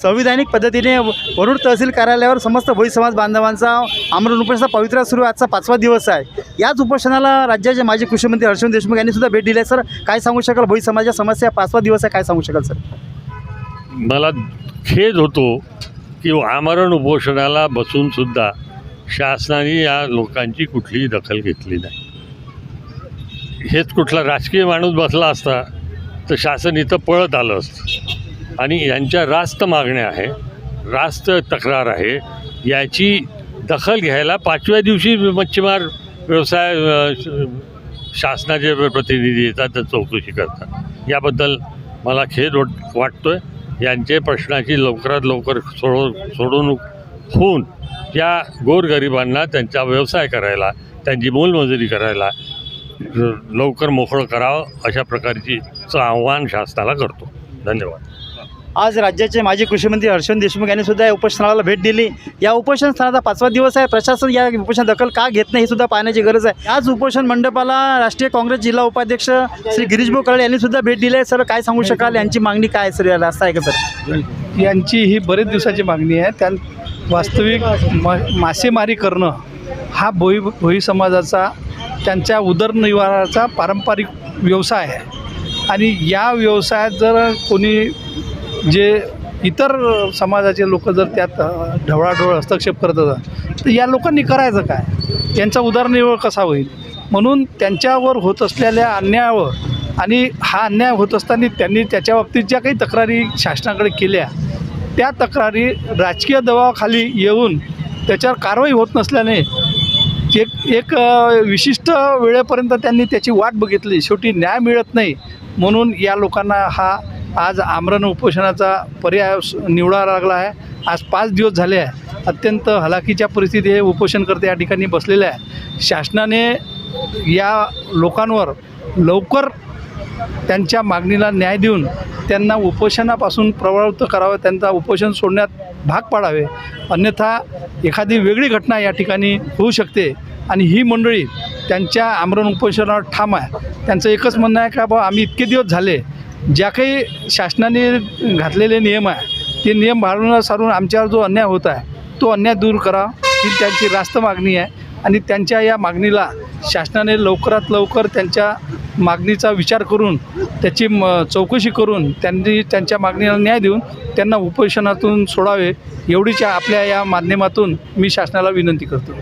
संविधानिक पद्धतीने वरुड तहसील कार्यालयावर समस्त भोई समाज बांधवांचा आमरण उपोषणाचा पवित्रा सुरू आजचा पाचवा दिवस आहे. याच उपोषणाला राज्याचे माजी कृषीमंत्री हर्षवर्धन देशमुख यांनी सुद्धा भेट दिली आहे. सर काय सांगू शकाल? भोई समाजाच्या समस्या पाचवा दिवस आहे. काय सांगू शकाल सर? मला खेद होतो की आमरण उपोषणाला बसूनसुद्धा शासनाने या लोकांची कुठलीही दखल घेतली नाही. हेच कुठला राजकीय माणूस बसला असता तर शासन इथं पळत आलं असतं. आणि यांच्या रास्त मागण्या आहे रास्त तक्रार आहे याची दखल घ्यायला पाचव्या दिवशी मच्छीमार व्यवसाय शासनाचे प्रतिनिधी येतात तर चौकशी करतात. याबद्दल मला खेद वाट वाटतोय. यांचे प्रश्नाची लवकरात लवकर सोडव सोडवणूक होऊन या गोरगरिबांना त्यांचा व्यवसाय करायला त्यांची मोलमजुरी करायला लवकर मोकळं करावं अशा प्रकारची चं आव्हान शासनाला करतो. धन्यवाद. आज राज्याचे माजी कृषीमंत्री हर्षवर्धन देशमुख यांनी सुद्धा या उपोषणाला भेट दिली. या उपोषण स्थानाचा पाचवा दिवस आहे. प्रशासन या उपोषण दखल का घेत नाही हे सुद्धा पाहण्याची गरज आहे. आज उपोषण मंडपाला राष्ट्रीय काँग्रेस जिल्हा उपाध्यक्ष श्री गिरीश कळे यांनी सुद्धा भेट दिली आहे. सर काय सांगू शकाल? यांची मागणी काय सर याला? असं आहे का सर? यांची ही बरेच दिवसाची मागणी आहे. त्या वास्तविक मा मासेमारी करणं हा भोई भोई समाजाचा त्यांच्या उदरनिर्वाहाचा पारंपरिक व्यवसाय आहे. आणि या व्यवसायात जर कोणी जे इतर समाजाचे लोक जर त्यात ढवळाढवळ हस्तक्षेप करत असतात तर या लोकांनी करायचं काय? यांचा उदरनिर्वाह कसा होईल? म्हणून त्यांच्यावर होत असलेल्या अन्यायावर आणि हा अन्याय होत असताना त्यांनी त्याच्या बाबतीत ज्या काही तक्रारी शासनाकडे केल्या त्या तक्रारी राजकीय दबावाखाली येऊन त्याच्यावर कारवाई होत नसल्याने एक एक विशिष्ट वेळेपर्यंत त्यांनी त्याची वाट बघितली. शेवटी न्याय मिळत नाही. म्हणून या लोकांना हा आज आमरण उपोषणाचा पर्याय निवडावा लागला आहे. आज पाच दिवस झाले आहे. अत्यंत हलाखीच्या परिस्थिती हे उपोषणकर्ते या ठिकाणी बसलेले आहे. शासनाने या लोकांवर लवकर त्यांच्या मागणीला न्याय देऊन त्यांना उपोषणापासून प्रवृत्त करावं त्यांचा उपोषण सोडण्यात भाग पाडावे. अन्यथा एखादी वेगळी घटना या ठिकाणी होऊ शकते. आणि ही मंडळी त्यांच्या आमरण उपोषणावर ठाम आहे. त्यांचं एकच म्हणणं आहे का बा आम्ही इतके दिवस झाले ज्या काही शासनाने घातलेले नियम आहे ते नियम भाळून सारून आमच्यावर जो अन्याय होत आहे तो अन्याय दूर करा ही त्यांची रास्त मागणी आहे. आणि त्यांच्या या मागणीला शासनाने लवकरात लवकर त्यांच्या मागणीचा विचार करून त्याची म चौकशी करून त्यांनी त्यांच्या मागणीला न्याय देऊन त्यांना उपोषणातून सोडावे एवढीच्या आपल्या या माध्यमातून मी शासनाला विनंती करतो.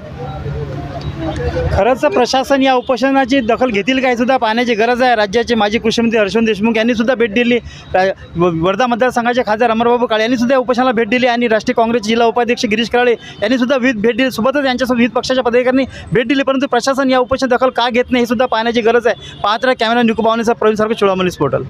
खरंच प्रशासन या उपोषणाची दखल घेतील काय सुद्धा? पाहण्याची गरज आहे. राज्याचे माजी कृषीमंत्री हर्षवंत देशमुख यांनी सुद्धा भेट दिली. व- वर्धा मतदारसंघाचे खासदार अमरबाबू काळे यांनी सुद्धा उपोषणाला भेट दिली आणि राष्ट्रीय काँग्रेस जिल्हा उपाध्यक्ष गिरीश कराळे यांनी सुद्धा विविध भेट दिली. सोबतच यांच्यासोबत विविध पक्षाच्या पदाधिकाऱ्यांनी भेट दिली परंतु प्रशासन या उपोषण दखल का घेत नाही हे सुद्धा पाहण्याची गरज आहे. पाहत कॅमेरा निकुबावणीचा प्रवीण सारखं चोळामलीस पोर्टल